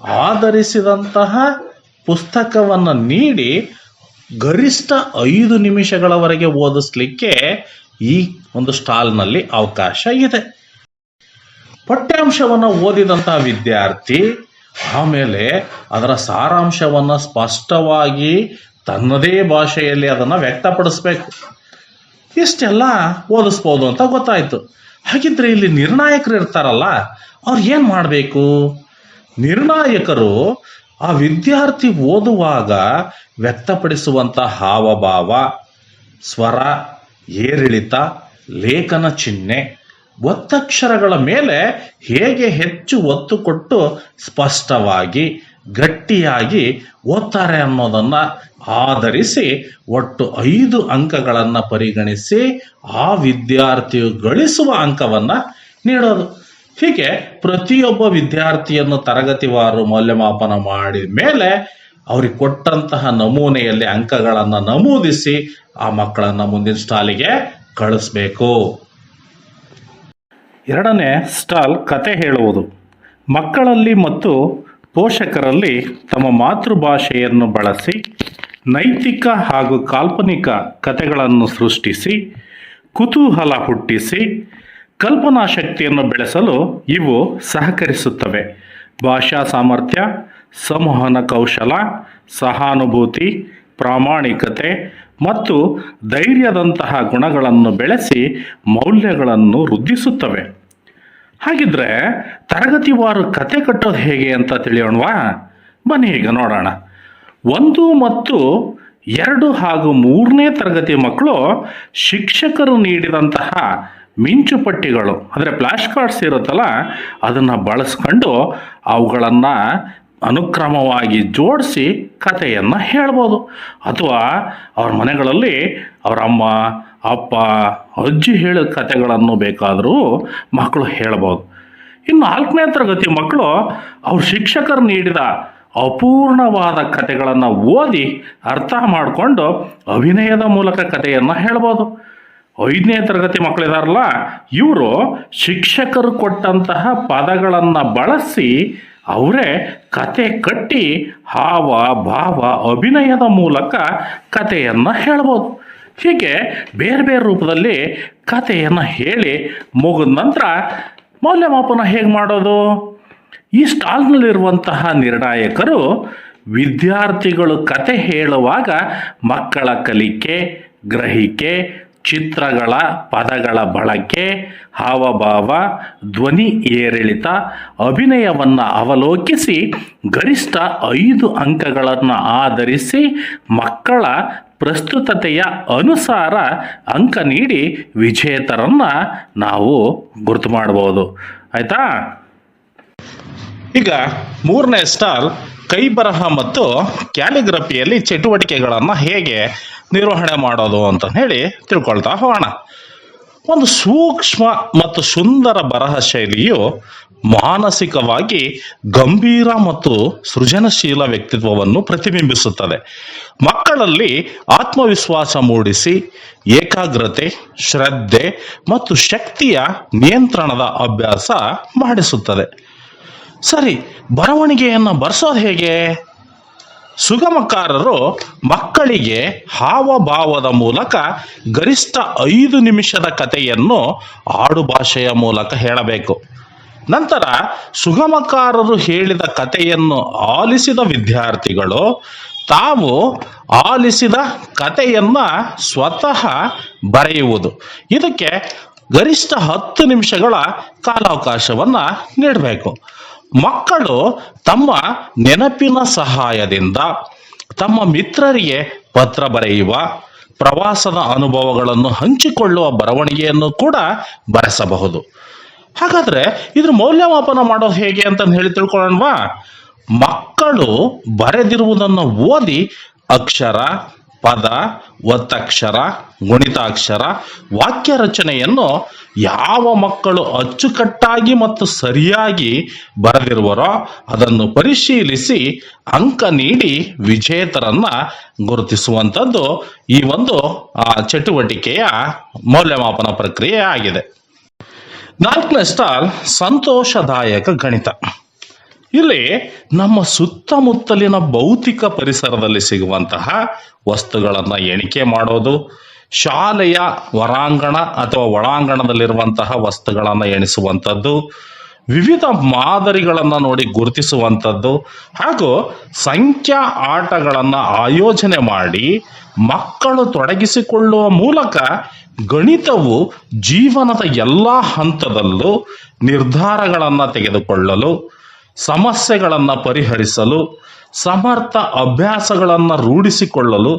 ಆಧರಿಸಿದಂತಹ ಪುಸ್ತಕವನ್ನು ನೀಡಿ ಗರಿಷ್ಠ ಐದು ನಿಮಿಷಗಳವರೆಗೆ ಓದಿಸ್ಲಿಕ್ಕೆ ಈ ಒಂದು ಸ್ಟಾಲ್ನಲ್ಲಿ ಅವಕಾಶ ಇದೆ. ಪಠ್ಯಾಂಶವನ್ನು ಓದಿದಂಥ ವಿದ್ಯಾರ್ಥಿ ಆಮೇಲೆ ಅದರ ಸಾರಾಂಶವನ್ನು ಸ್ಪಷ್ಟವಾಗಿ ತನ್ನದೇ ಭಾಷೆಯಲ್ಲಿ ಅದನ್ನು ವ್ಯಕ್ತಪಡಿಸ್ಬೇಕು. ಇಷ್ಟೆಲ್ಲ ಓದಿಸ್ಬೋದು ಅಂತ ಗೊತ್ತಾಯಿತು. ಹಾಗಿದ್ರೆ ಇಲ್ಲಿ ನಿರ್ಣಾಯಕರು ಇರ್ತಾರಲ್ಲ, ಅವ್ರು ಏನು ಮಾಡಬೇಕು? ನಿರ್ಣಾಯಕರು ಆ ವಿದ್ಯಾರ್ಥಿ ಓದುವಾಗ ವ್ಯಕ್ತಪಡಿಸುವಂಥ ಹಾವಭಾವ, ಸ್ವರ, ಏರಿಳಿತ, ಲೇಖನ ಚಿಹ್ನೆ, ಒತ್ತಕ್ಷರಗಳ ಮೇಲೆ ಹೇಗೆ ಹೆಚ್ಚು ಒತ್ತು ಕೊಟ್ಟು ಸ್ಪಷ್ಟವಾಗಿ, ಗಟ್ಟಿಯಾಗಿ ಓದ್ತಾರೆ ಅನ್ನೋದನ್ನು ಆಧರಿಸಿ ಒಟ್ಟು ಐದು ಅಂಕಗಳನ್ನು ಪರಿಗಣಿಸಿ ಆ ವಿದ್ಯಾರ್ಥಿಯು ಗಳಿಸುವ ಅಂಕವನ್ನು ನೀಡೋದು. ಹೀಗೆ ಪ್ರತಿಯೊಬ್ಬ ವಿದ್ಯಾರ್ಥಿಯನ್ನು ತರಗತಿವಾರು ಮೌಲ್ಯಮಾಪನ ಮಾಡಿದ ಮೇಲೆ ಅವ್ರಿಗೆ ಕೊಟ್ಟಂತಹ ನಮೂನೆಯಲ್ಲಿ ಅಂಕಗಳನ್ನು ನಮೂದಿಸಿ ಆ ಮಕ್ಕಳನ್ನು ಮುಂದಿನ ಸ್ಟಾಲಿಗೆ ಕಳಿಸ್ಬೇಕು. ಎರಡನೇ ಸ್ಟಾಲ್ ಕತೆ ಹೇಳುವುದು. ಮಕ್ಕಳಲ್ಲಿ ಮತ್ತು ಪೋಷಕರಲ್ಲಿ ತಮ್ಮ ಮಾತೃಭಾಷೆಯನ್ನು ಬಳಸಿ, ನೈತಿಕ ಹಾಗೂ ಕಾಲ್ಪನಿಕ ಕಥೆಗಳನ್ನು ಸೃಷ್ಟಿಸಿ, ಕುತೂಹಲ ಹುಟ್ಟಿಸಿ ಕಲ್ಪನಾ ಶಕ್ತಿಯನ್ನು ಬೆಳೆಸಲು ಇವು ಸಹಕರಿಸುತ್ತವೆ. ಭಾಷಾ ಸಾಮರ್ಥ್ಯ, ಸಂವಹನ ಕೌಶಲ, ಸಹಾನುಭೂತಿ, ಪ್ರಾಮಾಣಿಕತೆ ಮತ್ತು ಧೈರ್ಯದಂತಹ ಗುಣಗಳನ್ನು ಬೆಳೆಸಿ ಮೌಲ್ಯಗಳನ್ನು ವೃದ್ಧಿಸುತ್ತವೆ. ಹಾಗಿದ್ರೆ ತರಗತಿವಾರು ಕತೆ ಕಟ್ಟೋದು ಹೇಗೆ ಅಂತ ತಿಳಿಯೋಣವಾ? ಬನ್ನಿ ಈಗ ನೋಡೋಣ. ಒಂದು ಮತ್ತು ಎರಡು ಹಾಗೂ ಮೂರನೇ ತರಗತಿ ಮಕ್ಕಳು ಶಿಕ್ಷಕರು ನೀಡಿದಂತಹ ಮಿಂಚುಪಟ್ಟಿಗಳು ಅಂದರೆ ಫ್ಲಾಶ್ ಕಾರ್ಡ್ಸ್ ಇರುತ್ತಲ್ಲ, ಅದನ್ನು ಬಳಸ್ಕೊಂಡು ಅವುಗಳನ್ನು ಅನುಕ್ರಮವಾಗಿ ಜೋಡಿಸಿ ಕಥೆಯನ್ನು ಹೇಳ್ಬೋದು. ಅಥವಾ ಅವ್ರ ಮನೆಗಳಲ್ಲಿ ಅವರ ಅಮ್ಮ, ಅಪ್ಪ, ಅಜ್ಜಿ ಹೇಳಿದ ಕಥೆಗಳನ್ನು ಬೇಕಾದರೂ ಮಕ್ಕಳು ಹೇಳ್ಬೋದು. ಇನ್ನು ನಾಲ್ಕನೇ ತರಗತಿ ಮಕ್ಕಳು ಅವ್ರ ಶಿಕ್ಷಕರು ನೀಡಿದ ಅಪೂರ್ಣವಾದ ಕಥೆಗಳನ್ನು ಓದಿ ಅರ್ಥ ಮಾಡಿಕೊಂಡು ಅಭಿನಯದ ಮೂಲಕ ಕಥೆಯನ್ನು ಹೇಳ್ಬೋದು. ಐದನೇ ತರಗತಿ ಮಕ್ಕಳಿದಾರಲ್ಲ, ಇವರು ಶಿಕ್ಷಕರು ಕೊಟ್ಟಂತಹ ಪದಗಳನ್ನು ಬಳಸಿ ಅವರೇ ಕತೆ ಕಟ್ಟಿ ಹಾವ, ಭಾವ, ಅಭಿನಯದ ಮೂಲಕ ಕಥೆಯನ್ನು ಹೇಳ್ಬೋದು. ಹೀಗೆ ಬೇರೆ ಬೇರೆ ರೂಪದಲ್ಲಿ ಕಥೆಯನ್ನು ಹೇಳಿ ಮುಗಿದ ನಂತರ ಮೌಲ್ಯಮಾಪನ ಹೇಗೆ ಮಾಡೋದು? ಈ ಸ್ಟಾಲ್ನಲ್ಲಿರುವಂತಹ ನಿರ್ಣಾಯಕರು ವಿದ್ಯಾರ್ಥಿಗಳು ಕತೆ ಹೇಳುವಾಗ ಮಕ್ಕಳ ಕಲಿಕೆ, ಗ್ರಹಿಕೆ ಚಿತ್ರಗಳ ಪದಗಳ ಬಳಕೆ, ಹಾವಭಾವ, ಧ್ವನಿ ಏರಿಳಿತ, ಅಭಿನಯವನ್ನು ಅವಲೋಕಿಸಿ, ಗರಿಷ್ಠ ಐದು ಅಂಕಗಳನ್ನು ಆಧರಿಸಿ ಮಕ್ಕಳ ಪ್ರಸ್ತುತತೆಯ ಅನುಸಾರ ಅಂಕ ನೀಡಿ ವಿಜೇತರನ್ನು ನಾವು ಗುರುತು ಮಾಡ್ಬೋದು. ಆಯಿತಾ? ಈಗ ಮೂರನೇ ಸ್ಟಾಲ್ ಕೈ ಬರಹ ಮತ್ತು ಕ್ಯಾಲಿಗ್ರಫಿಯಲ್ಲಿ ಚಟುವಟಿಕೆಗಳನ್ನು ಹೇಗೆ ನಿರ್ವಹಣೆ ಮಾಡೋದು ಅಂತ ಹೇಳಿ ತಿಳ್ಕೊಳ್ತಾ ಹೋಗೋಣ. ಒಂದು ಸೂಕ್ಷ್ಮ ಮತ್ತು ಸುಂದರ ಬರಹ ಶೈಲಿಯು ಮಾನಸಿಕವಾಗಿ ಗಂಭೀರ ಮತ್ತು ಸೃಜನಶೀಲ ವ್ಯಕ್ತಿತ್ವವನ್ನು ಪ್ರತಿಬಿಂಬಿಸುತ್ತದೆ. ಮಕ್ಕಳಲ್ಲಿ ಆತ್ಮವಿಶ್ವಾಸ ಮೂಡಿಸಿ, ಏಕಾಗ್ರತೆ, ಶ್ರದ್ಧೆ ಮತ್ತು ಶಕ್ತಿಯ ನಿಯಂತ್ರಣದ ಅಭ್ಯಾಸ ಮಾಡಿಸುತ್ತದೆ. ಸರಿ, ಬರವಣಿಗೆಯನ್ನು ಬರ್ಸೋದು ಹೇಗೆ? ಸುಗಮಕಾರರು ಮಕ್ಕಳಿಗೆ ಹಾವಭಾವದ ಮೂಲಕ ಗರಿಷ್ಠ ಐದು ನಿಮಿಷದ ಕಥೆಯನ್ನು ಆಡುಭಾಷೆಯ ಮೂಲಕ ಹೇಳಬೇಕು. ನಂತರ ಸುಗಮಕಾರರು ಹೇಳಿದ ಕಥೆಯನ್ನು ಆಲಿಸಿದ ವಿದ್ಯಾರ್ಥಿಗಳು ತಾವು ಆಲಿಸಿದ ಕಥೆಯನ್ನು ಸ್ವತಃ ಬರೆಯುವುದು. ಇದಕ್ಕೆ ಗರಿಷ್ಠ ಹತ್ತು ನಿಮಿಷಗಳ ಕಾಲಾವಕಾಶವನ್ನು ನೀಡಬೇಕು. ಮಕ್ಕಳು ತಮ್ಮ ನೆನಪಿನ ಸಹಾಯದಿಂದ ತಮ್ಮ ಮಿತ್ರರಿಗೆ ಪತ್ರ ಬರೆಯುವ, ಪ್ರವಾಸದ ಅನುಭವಗಳನ್ನು ಹಂಚಿಕೊಳ್ಳುವ ಬರವಣಿಗೆಯನ್ನು ಕೂಡ ಬರೆಸಬಹುದು. ಹಾಗಾದ್ರೆ ಇದ್ರ ಮೌಲ್ಯಮಾಪನ ಮಾಡೋದು ಹೇಗೆ ಅಂತ ಹೇಳಿ ತಿಳ್ಕೊಳ್ಳೋಣವಾ. ಮಕ್ಕಳು ಬರೆದಿರುವುದನ್ನು ಓದಿ ಅಕ್ಷರ ಪದ ಒತ್ತಕ್ಷರ ಗುಣಿತಾಕ್ಷರ, ವಾಕ್ಯ ರಚನೆಯನ್ನು ಯಾವ ಮಕ್ಕಳು ಅಚ್ಚುಕಟ್ಟಾಗಿ ಮತ್ತು ಸರಿಯಾಗಿ ಬರೆದಿರುವರೋ ಅದನ್ನು ಪರಿಶೀಲಿಸಿ ಅಂಕ ನೀಡಿ ವಿಜೇತರನ್ನ ಗುರುತಿಸುವಂಥದ್ದು ಈ ಒಂದು ಚಟುವಟಿಕೆಯ ಮೌಲ್ಯಮಾಪನ ಪ್ರಕ್ರಿಯೆ ಆಗಿದೆ. ನಾಲ್ಕನೇ ಸ್ಟಾಲ್, ಸಂತೋಷದಾಯಕ ಗಣಿತ. ಇಲ್ಲಿ ನಮ್ಮ ಸುತ್ತಮುತ್ತಲಿನ ಭೌತಿಕ ಪರಿಸರದಲ್ಲಿ ಸಿಗುವಂತಹ ವಸ್ತುಗಳನ್ನು ಎಣಿಕೆ ಮಾಡೋದು, ಶಾಲೆಯ ಹೊರಾಂಗಣ ಅಥವಾ ಒಳಾಂಗಣದಲ್ಲಿರುವಂತಹ ವಸ್ತುಗಳನ್ನು ಎಣಿಸುವಂಥದ್ದು, ವಿವಿಧ ಮಾದರಿಗಳನ್ನು ನೋಡಿ ಗುರುತಿಸುವಂಥದ್ದು, ಹಾಗೂ ಸಂಖ್ಯಾ ಆಟಗಳನ್ನು ಆಯೋಜನೆ ಮಾಡಿ ಮಕ್ಕಳು ತೊಡಗಿಸಿಕೊಳ್ಳುವ ಮೂಲಕ ಗಣಿತವು ಜೀವನದ ಎಲ್ಲ ಹಂತದಲ್ಲೂ ನಿರ್ಧಾರಗಳನ್ನು ತೆಗೆದುಕೊಳ್ಳಲು ಸಮಸ್ಯೆಗಳನ್ನು ಪರಿಹರಿಸಲು, ಸಮರ್ಥ ಅಭ್ಯಾಸಗಳನ್ನು ರೂಢಿಸಿಕೊಳ್ಳಲು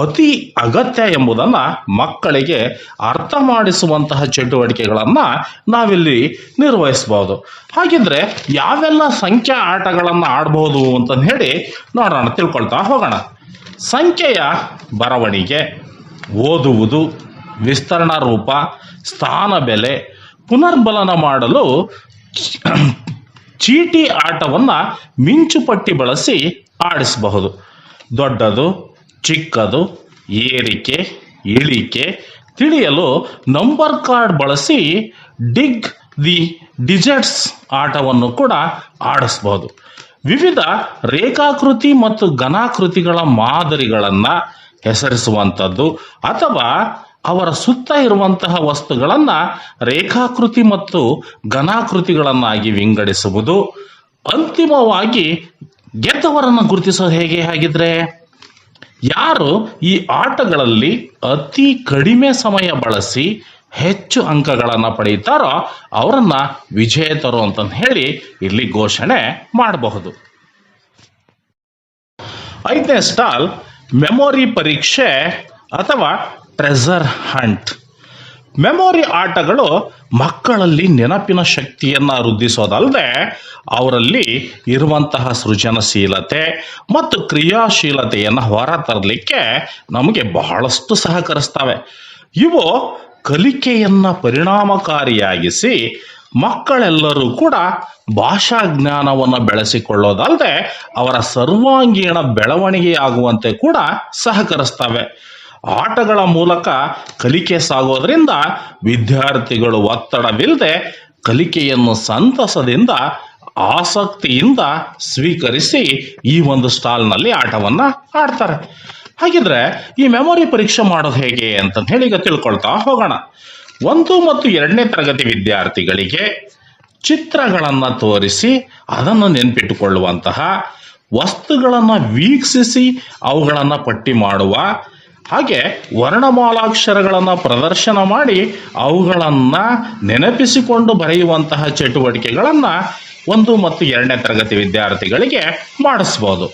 ಅತಿ ಅಗತ್ಯ ಎಂಬುದನ್ನು ಮಕ್ಕಳಿಗೆ ಅರ್ಥ ಮಾಡಿಸುವಂತಹ ಚಟುವಟಿಕೆಗಳನ್ನು ನಾವಿಲ್ಲಿ ನಿರ್ವಹಿಸ್ಬೋದು ಹಾಗಿದ್ರೆ ಯಾವೆಲ್ಲ ಸಂಖ್ಯಾ ಆಟಗಳನ್ನು ಆಡಬಹುದು ಅಂತ ಹೇಳಿ ನೋಡೋಣ, ತಿಳ್ಕೊಳ್ತಾ ಹೋಗೋಣ. ಸಂಖ್ಯೆಯ ಬರವಣಿಗೆ, ಓದುವುದು, ವಿಸ್ತರಣಾ ರೂಪ, ಸ್ಥಾನ ಬೆಲೆ, ಪುನರ್ಬಲನ ಮಾಡಲು ಚೀಟಿ ಆಟವನ್ನು ಮಿಂಚುಪಟ್ಟಿ ಬಳಸಿ ಆಡಿಸಬಹುದು. ದೊಡ್ಡದು, ಚಿಕ್ಕದು, ಏರಿಕೆ, ಇಳಿಕೆ ತಿಳಿಯಲು ನಂಬರ್ ಕಾರ್ಡ್ ಬಳಸಿ ಡಿಗ್ ದಿ ಡಿಜೆಟ್ಸ್ ಆಟವನ್ನು ಕೂಡ ಆಡಿಸಬಹುದು. ವಿವಿಧ ರೇಖಾಕೃತಿ ಮತ್ತು ಘನಾಕೃತಿಗಳ ಮಾದರಿಗಳನ್ನು ಹೆಸರಿಸುವಂಥದ್ದು ಅಥವಾ ಅವರ ಸುತ್ತ ಇರುವಂತಹ ವಸ್ತುಗಳನ್ನು ರೇಖಾಕೃತಿ ಮತ್ತು ಘನಾಕೃತಿಗಳನ್ನಾಗಿ ವಿಂಗಡಿಸುವುದು. ಅಂತಿಮವಾಗಿ ಗೆದ್ದವರನ್ನು ಗುರುತಿಸೋದು ಹೇಗೆ ಹಾಗಿದ್ರೆ, ಯಾರು ಈ ಆಟಗಳಲ್ಲಿ ಅತಿ ಕಡಿಮೆ ಸಮಯ ಬಳಸಿ ಹೆಚ್ಚು ಅಂಕಗಳನ್ನು ಪಡೆಯುತ್ತಾರೋ ಅವರನ್ನ ವಿಜೇತರು ಅಂತಂದು ಹೇಳಿ ಇಲ್ಲಿ ಘೋಷಣೆ ಮಾಡಬಹುದು. ಐದನೇ ಸ್ಟಾಲ್, ಮೆಮೊರಿ ಪರೀಕ್ಷೆ ಅಥವಾ ಟ್ರೆಸರ್ ಹಂಟ್ ಮೆಮೊರಿ ಆಟಗಳು ಮಕ್ಕಳಲ್ಲಿ ನೆನಪಿನ ಶಕ್ತಿಯನ್ನು ವೃದ್ಧಿಸೋದಲ್ಲದೆ ಅವರಲ್ಲಿ ಇರುವಂತಹ ಸೃಜನಶೀಲತೆ ಮತ್ತು ಕ್ರಿಯಾಶೀಲತೆಯನ್ನು ಹೊರತರಲಿಕ್ಕೆ ನಮಗೆ ಬಹಳಷ್ಟು ಸಹಕರಿಸ್ತವೆ. ಇವು ಕಲಿಕೆಯನ್ನು ಪರಿಣಾಮಕಾರಿಯಾಗಿಸಿ ಮಕ್ಕಳೆಲ್ಲರೂ ಕೂಡ ಭಾಷಾ ಜ್ಞಾನವನ್ನು ಬೆಳೆಸಿಕೊಳ್ಳೋದಲ್ಲದೆ ಅವರ ಸರ್ವಾಂಗೀಣ ಬೆಳವಣಿಗೆಯಾಗುವಂತೆ ಕೂಡ ಸಹಕರಿಸ್ತವೆ. ಆಟಗಳ ಮೂಲಕ ಕಲಿಕೆ ಸಾಗೋದ್ರಿಂದ ವಿದ್ಯಾರ್ಥಿಗಳು ಒತ್ತಡವಿಲ್ಲದೆ ಕಲಿಕೆಯನ್ನು ಸಂತಸದಿಂದ, ಆಸಕ್ತಿಯಿಂದ ಸ್ವೀಕರಿಸಿ ಈ ಒಂದು ಸ್ಟಾಲ್ನಲ್ಲಿ ಆಟವನ್ನು ಆಡ್ತಾರೆ. ಹಾಗಿದ್ರೆ ಈ ಮೆಮೊರಿ ಪರೀಕ್ಷೆ ಮಾಡೋದು ಹೇಗೆ ಅಂತ ಹೇಳಿ ಈಗ ತಿಳ್ಕೊಳ್ತಾ ಹೋಗೋಣ. ಒಂದು ಮತ್ತು ಎರಡನೇ ತರಗತಿ ವಿದ್ಯಾರ್ಥಿಗಳಿಗೆ ಚಿತ್ರಗಳನ್ನು ತೋರಿಸಿ, ಅದನ್ನು ನೆನಪಿಟ್ಟುಕೊಳ್ಳುವಂತಹ ವಸ್ತುಗಳನ್ನು ವೀಕ್ಷಿಸಿ, ಅವುಗಳನ್ನು ಪಟ್ಟಿ ಮಾಡುವ ಹಾಗೆ ವರ್ಣಮಾಲಾಕ್ಷರಗಳನ್ನು ಪ್ರದರ್ಶನ ಮಾಡಿ ಅವುಗಳನ್ನು ನೆನಪಿಸಿಕೊಂಡು ಬರೆಯುವಂತಹ ಚಟುವಟಿಕೆಗಳನ್ನು ಒಂದು ಮತ್ತು ಎರಡನೇ ತರಗತಿ ವಿದ್ಯಾರ್ಥಿಗಳಿಗೆ ಮಾಡಿಸ್ಬೋದು.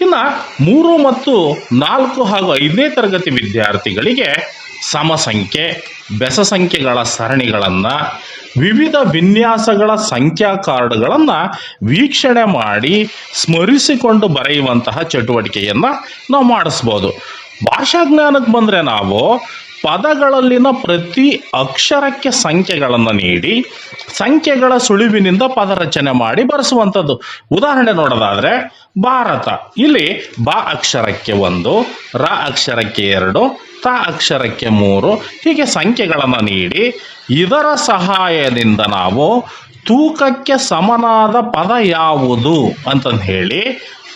ಇನ್ನು ಮೂರು ಮತ್ತು ನಾಲ್ಕು ಹಾಗೂ ಐದನೇ ತರಗತಿ ವಿದ್ಯಾರ್ಥಿಗಳಿಗೆ ಸಮಸಂಖ್ಯೆ ಬೆಸ ಸಂಖ್ಯೆಗಳ ಸರಣಿಗಳನ್ನು, ವಿವಿಧ ವಿನ್ಯಾಸಗಳ ಸಂಖ್ಯಾ ಕಾರ್ಡ್ಗಳನ್ನು ವೀಕ್ಷಣೆ ಮಾಡಿ ಸ್ಮರಿಸಿಕೊಂಡು ಬರೆಯುವಂತಹ ಚಟುವಟಿಕೆಯನ್ನು ನಾವು ಮಾಡಿಸ್ಬೋದು. ಭಾಷಾಜ್ಞಾನಕ್ಕೆ ಬಂದರೆ ನಾವು ಪದಗಳಲ್ಲಿನ ಪ್ರತಿ ಅಕ್ಷರಕ್ಕೆ ಸಂಖ್ಯೆಗಳನ್ನು ನೀಡಿ, ಸಂಖ್ಯೆಗಳ ಸುಳಿವಿನಿಂದ ಪದ ರಚನೆ ಮಾಡಿ ಬರೆಸುವಂಥದ್ದು. ಉದಾಹರಣೆ ನೋಡೋದಾದರೆ, ಭಾರತ. ಇಲ್ಲಿ ಬಾ ಅಕ್ಷರಕ್ಕೆ ಒಂದು, ರ ಅಕ್ಷರಕ್ಕೆ ಎರಡು, ತ ಅಕ್ಷರಕ್ಕೆ ಮೂರು, ಹೀಗೆ ಸಂಖ್ಯೆಗಳನ್ನು ನೀಡಿ, ಇದರ ಸಹಾಯದಿಂದ ನಾವು ತೂಕಕ್ಕೆ ಸಮನಾದ ಪದ ಯಾವುದು ಅಂತಂದು ಹೇಳಿ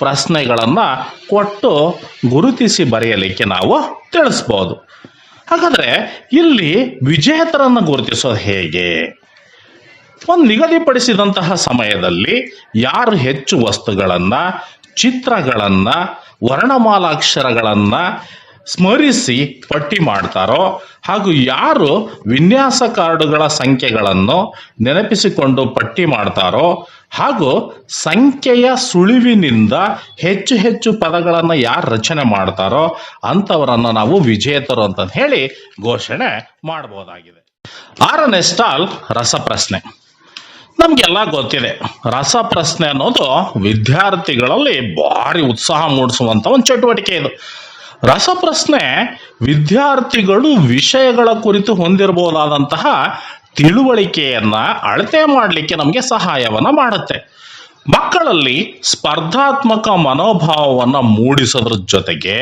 ಪ್ರಶ್ನೆಗಳನ್ನು ಕೊಟ್ಟು ಗುರುತಿಸಿ ಬರೆಯಲಿಕ್ಕೆ ನಾವು ತಿಳಿಸ್ಬೋದು. ಹಾಗಾದರೆ ಇಲ್ಲಿ ವಿಜೇತರನ್ನು ಗುರುತಿಸೋದು ಹೇಗೆ? ಒಂದು ನಿಗದಿಪಡಿಸಿದಂತಹ ಸಮಯದಲ್ಲಿ ಯಾರು ಹೆಚ್ಚು ವಸ್ತುಗಳನ್ನು, ಚಿತ್ರಗಳನ್ನು, ವರ್ಣಮಾಲಾಕ್ಷರಗಳನ್ನು ಸ್ಮರಿಸಿ ಪಟ್ಟಿ ಮಾಡ್ತಾರೋ ಹಾಗೂ ಯಾರು ವಿನ್ಯಾಸ ಕಾರ್ಡುಗಳ ಸಂಖ್ಯೆಗಳನ್ನು ನೆನಪಿಸಿಕೊಂಡು ಪಟ್ಟಿ ಮಾಡ್ತಾರೋ ಹಾಗೂ ಸಂಖ್ಯೆಯ ಸುಳಿವಿನಿಂದ ಹೆಚ್ಚು ಹೆಚ್ಚು ಪದಗಳನ್ನು ಯಾರು ರಚನೆ ಮಾಡ್ತಾರೋ ಅಂಥವರನ್ನು ನಾವು ವಿಜೇತರು ಅಂತ ಹೇಳಿ ಘೋಷಣೆ ಮಾಡಬಹುದಾಗಿದೆ ಆರನೇ ಸ್ಟಾಲ್ ರಸಪ್ರಶ್ನೆ. ನಮಗೆಲ್ಲ ಗೊತ್ತಿದೆ, ರಸಪ್ರಶ್ನೆ ಅನ್ನೋದು ವಿದ್ಯಾರ್ಥಿಗಳಲ್ಲಿ ಭಾರಿ ಉತ್ಸಾಹ ಮೂಡಿಸುವಂಥ ಒಂದು ಚಟುವಟಿಕೆ ಇದು. ರಸಪ್ರಶ್ನೆ, ವಿದ್ಯಾರ್ಥಿಗಳು ವಿಷಯಗಳ ಕುರಿತು ಹೊಂದಿರಬಹುದಾದಂತಹ ತಿಳುವಳಿಕೆಯನ್ನ ಅಳತೆ ಮಾಡಲಿಕ್ಕೆ ನಮಗೆ ಸಹಾಯವನ್ನ ಮಾಡುತ್ತೆ. ಮಕ್ಕಳಲ್ಲಿ ಸ್ಪರ್ಧಾತ್ಮಕ ಮನೋಭಾವವನ್ನು ಮೂಡಿಸೋದ್ರ ಜೊತೆಗೆ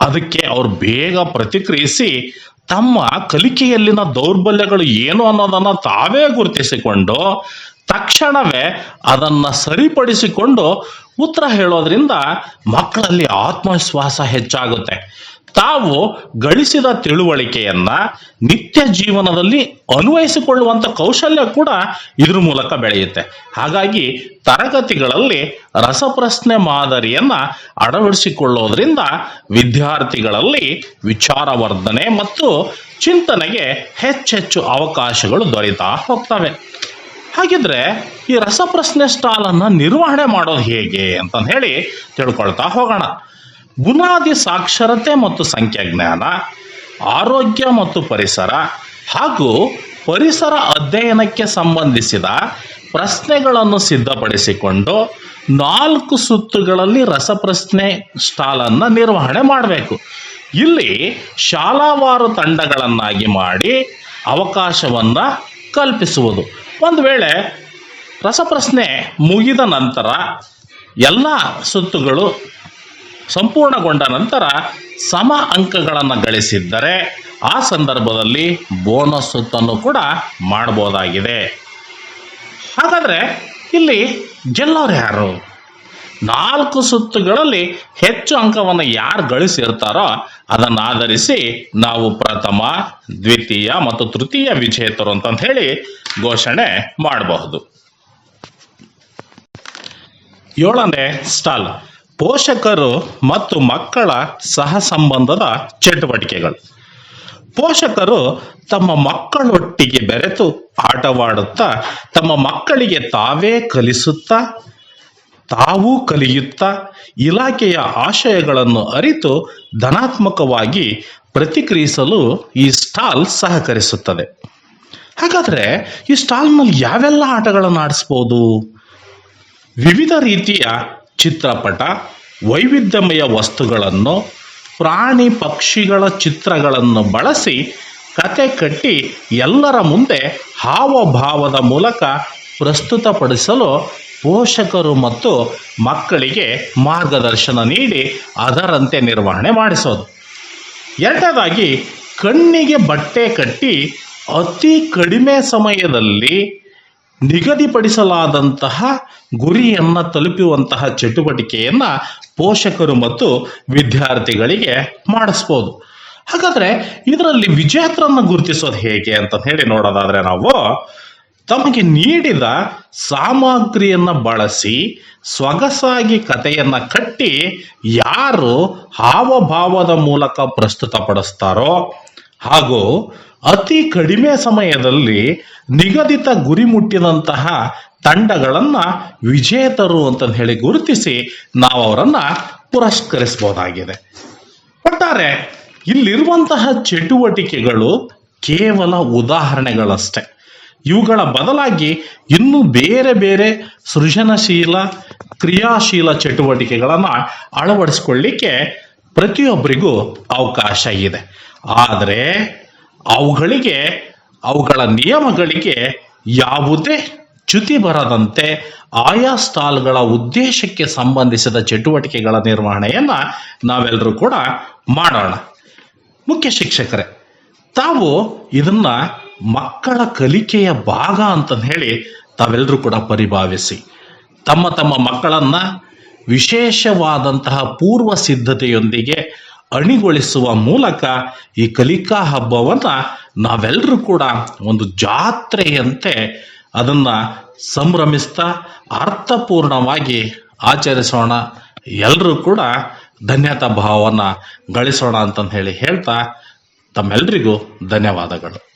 ಅದಕ್ಕೆ ಅವ್ರು ಬೇಗ ಪ್ರತಿಕ್ರಿಯಿಸಿ ತಮ್ಮ ಕಲಿಕೆಯಲ್ಲಿನ ದೌರ್ಬಲ್ಯಗಳು ಏನು ಅನ್ನೋದನ್ನ ತಾವೇ ಗುರುತಿಸಿಕೊಂಡು ತಕ್ಷಣವೇ ಅದನ್ನ ಸರಿಪಡಿಸಿಕೊಂಡು ಉತ್ತರ ಹೇಳೋದ್ರಿಂದ ಮಕ್ಕಳಲ್ಲಿ ಆತ್ಮವಿಶ್ವಾಸ ಹೆಚ್ಚಾಗುತ್ತೆ. ತಾವು ಗಳಿಸಿದ ತಿಳುವಳಿಕೆಯನ್ನ ನಿತ್ಯ ಜೀವನದಲ್ಲಿ ಅನ್ವಯಿಸಿಕೊಳ್ಳುವಂತ ಕೌಶಲ್ಯ ಕೂಡ ಇದ್ರ ಮೂಲಕ ಬೆಳೆಯುತ್ತೆ. ಹಾಗಾಗಿ ತರಗತಿಗಳಲ್ಲಿ ರಸಪ್ರಶ್ನೆ ಮಾದರಿಯನ್ನ ಅಳವಡಿಸಿಕೊಳ್ಳೋದ್ರಿಂದ ವಿದ್ಯಾರ್ಥಿಗಳಲ್ಲಿ ವಿಚಾರವರ್ಧನೆ ಮತ್ತು ಚಿಂತನೆಗೆ ಹೆಚ್ಚೆಚ್ಚು ಅವಕಾಶಗಳು ದೊರೆತಾ ಹೋಗ್ತವೆ. ಹಾಗಿದ್ರೆ ಈ ರಸಪ್ರಶ್ನೆ ಸ್ಟಾಲನ್ನು ನಿರ್ವಹಣೆ ಮಾಡೋದು ಹೇಗೆ ಅಂತ ಹೇಳಿ ತಿಳ್ಕೊಳ್ತಾ ಹೋಗೋಣ. ಬುನಾದಿ ಸಾಕ್ಷರತೆ ಮತ್ತು ಸಂಖ್ಯಾಜ್ಞಾನ, ಆರೋಗ್ಯ ಮತ್ತು ಪರಿಸರ ಹಾಗೂ ಪರಿಸರ ಅಧ್ಯಯನಕ್ಕೆ ಸಂಬಂಧಿಸಿದ ಪ್ರಶ್ನೆಗಳನ್ನು ಸಿದ್ಧಪಡಿಸಿಕೊಂಡು ನಾಲ್ಕು ಸುತ್ತುಗಳಲ್ಲಿ ರಸಪ್ರಶ್ನೆ ಸ್ಟಾಲನ್ನು ನಿರ್ವಹಣೆ ಮಾಡಬೇಕು. ಇಲ್ಲಿ ಶಾಲಾವಾರು ತಂಡಗಳನ್ನಾಗಿ ಮಾಡಿ ಅವಕಾಶವನ್ನು ಕಲ್ಪಿಸುವುದು. ಒಂದು ವೇಳೆ ರಸಪ್ರಶ್ನೆ ಮುಗಿದ ನಂತರ ಎಲ್ಲ ಸುತ್ತುಗಳು ಸಂಪೂರ್ಣಗೊಂಡ ನಂತರ ಸಮ ಅಂಕಗಳನ್ನು ಗಳಿಸಿದ್ದರೆ ಆ ಸಂದರ್ಭದಲ್ಲಿ ಬೋನಸ್ ಸುತ್ತನ್ನು ಕೂಡ ಮಾಡ್ಬೋದಾಗಿದೆ. ಹಾಗಾದರೆ ಇಲ್ಲಿ ಗೆಲ್ಲೋರು ಯಾರು? ನಾಲ್ಕು ಸುತ್ತುಗಳಲ್ಲಿ ಹೆಚ್ಚು ಅಂಕವನ್ನು ಯಾರು ಗಳಿಸಿರ್ತಾರೋ ಅದನ್ನು ಆಧರಿಸಿ ನಾವು ಪ್ರಥಮ, ದ್ವಿತೀಯ ಮತ್ತು ತೃತೀಯ ವಿಜೇತರು ಅಂತಂತ ಹೇಳಿ ಘೋಷಣೆ ಮಾಡಬಹುದು. ಏಳನೇ ಸ್ಟಾಲ್, ಪೋಷಕರು ಮತ್ತು ಮಕ್ಕಳ ಸಹ ಸಂಬಂಧದ ಚಟುವಟಿಕೆಗಳು. ಪೋಷಕರು ತಮ್ಮ ಮಕ್ಕಳೊಟ್ಟಿಗೆ ಬೆರೆತು ಆಟವಾಡುತ್ತಾ ತಮ್ಮ ಮಕ್ಕಳಿಗೆ ತಾವೇ ಕಲಿಸುತ್ತಾ ತಾವೂ ಕಲಿಯುತ್ತಾ ಇಲಾಖೆಯ ಆಶಯಗಳನ್ನು ಅರಿತು ಧನಾತ್ಮಕವಾಗಿ ಪ್ರತಿಕ್ರಿಯಿಸಲು ಈ ಸ್ಟಾಲ್ ಸಹಕರಿಸುತ್ತದೆ. ಹಾಗಾದರೆ ಈ ಸ್ಟಾಲ್ನಲ್ಲಿ ಯಾವೆಲ್ಲ ಆಟಗಳನ್ನು ಆಡಿಸ್ಬೋದು? ವಿವಿಧ ರೀತಿಯ ಚಿತ್ರಪಟ, ವೈವಿಧ್ಯಮಯ ವಸ್ತುಗಳನ್ನು, ಪ್ರಾಣಿ ಪಕ್ಷಿಗಳ ಚಿತ್ರಗಳನ್ನು ಬಳಸಿ ಕತೆ ಕಟ್ಟಿ ಎಲ್ಲರ ಮುಂದೆ ಹಾವಭಾವದ ಮೂಲಕ ಪ್ರಸ್ತುತಪಡಿಸಲು ಪೋಷಕರು ಮತ್ತು ಮಕ್ಕಳಿಗೆ ಮಾರ್ಗದರ್ಶನ ನೀಡಿ ಅದರಂತೆ ನಿರ್ವಹಣೆ ಮಾಡಿಸೋದು. ಎರಡನೇದಾಗಿ ಕಣ್ಣಿಗೆ ಬಟ್ಟೆ ಕಟ್ಟಿ ಅತಿ ಕಡಿಮೆ ಸಮಯದಲ್ಲಿ ನಿಗದಿಪಡಿಸಲಾದಂತಹ ಗುರಿಯನ್ನು ತಲುಪುವಂತಹ ಚಟುವಟಿಕೆಯನ್ನು ಪೋಷಕರು ಮತ್ತು ವಿದ್ಯಾರ್ಥಿಗಳಿಗೆ ಮಾಡಿಸ್ಬೋದು. ಹಾಗಾದರೆ ಇದರಲ್ಲಿ ವಿಜೇತರನ್ನು ಗುರುತಿಸೋದು ಹೇಗೆ ಅಂತ ಹೇಳಿ ನೋಡೋದಾದರೆ ನಾವು ತಮಗೆ ನೀಡಿದ ಸಾಮಗ್ರಿಯನ್ನು ಬಳಸಿ ಸೊಗಸಾಗಿ ಕಥೆಯನ್ನು ಕಟ್ಟಿ ಯಾರು ಹಾವಭಾವದ ಮೂಲಕ ಪ್ರಸ್ತುತಪಡಿಸ್ತಾರೋ ಹಾಗೂ ಅತಿ ಕಡಿಮೆ ಸಮಯದಲ್ಲಿ ನಿಗದಿತ ಗುರಿ ಮುಟ್ಟಿದಂತಹ ತಂಡಗಳನ್ನು ವಿಜೇತರು ಅಂತ ಹೇಳಿ ಗುರುತಿಸಿ ನಾವು ಅವರನ್ನು ಪುರಸ್ಕರಿಸಬಹುದಾಗಿದೆ ಒಟ್ಟಾರೆ ಇಲ್ಲಿರುವಂತಹ ಚಟುವಟಿಕೆಗಳು ಕೇವಲ ಉದಾಹರಣೆಗಳಷ್ಟೇ. ಇವುಗಳ ಬದಲಾಗಿ ಇನ್ನೂ ಬೇರೆ ಬೇರೆ ಸೃಜನಶೀಲ, ಕ್ರಿಯಾಶೀಲ ಚಟುವಟಿಕೆಗಳನ್ನು ಅಳವಡಿಸ್ಕೊಳ್ಳಿಕ್ಕೆ ಪ್ರತಿಯೊಬ್ಬರಿಗೂ ಅವಕಾಶ ಇದೆ. ಆದರೆ ಅವುಗಳಿಗೆ, ಅವುಗಳ ನಿಯಮಗಳಿಗೆ ಯಾವುದೇ ಚ್ಯುತಿ ಬರದಂತೆ ಆಯಾ ಸ್ಟಾಲ್ಗಳ ಉದ್ದೇಶಕ್ಕೆ ಸಂಬಂಧಿಸಿದ ಚಟುವಟಿಕೆಗಳ ನಿರ್ವಹಣೆಯನ್ನು ನಾವೆಲ್ಲರೂ ಕೂಡ ಮಾಡೋಣ. ಮುಖ್ಯ ಶಿಕ್ಷಕರೇ, ತಾವು ಇದನ್ನ ಮಕ್ಕಳ ಕಲಿಕೆಯ ಭಾಗ ಅಂತ ಹೇಳಿ ತಾವೆಲ್ಲರೂ ಕೂಡ ಪರಿಭಾವಿಸಿ. ತಮ್ಮ ತಮ್ಮ ಮಕ್ಕಳನ್ನ ವಿಶೇಷವಾದಂತಹ ಪೂರ್ವ ಸಿದ್ಧತೆಯೊಂದಿಗೆ ಅಣಿಗೊಳಿಸುವ ಮೂಲಕ ಈ ಕಲಿಕಾ ಹಬ್ಬವನ್ನು ನಾವೆಲ್ಲರೂ ಕೂಡ ಒಂದು ಜಾತ್ರೆಯಂತೆ ಅದನ್ನು ಸಂಭ್ರಮಿಸ್ತಾ ಅರ್ಥಪೂರ್ಣವಾಗಿ ಆಚರಿಸೋಣ. ಎಲ್ಲರೂ ಕೂಡ ಧನ್ಯತಾ ಭಾವವನ್ನು ಗಳಿಸೋಣ ಅಂತಂದು ಹೇಳಿ ಹೇಳ್ತಾ ತಮ್ಮೆಲ್ಲರಿಗೂ ಧನ್ಯವಾದಗಳು.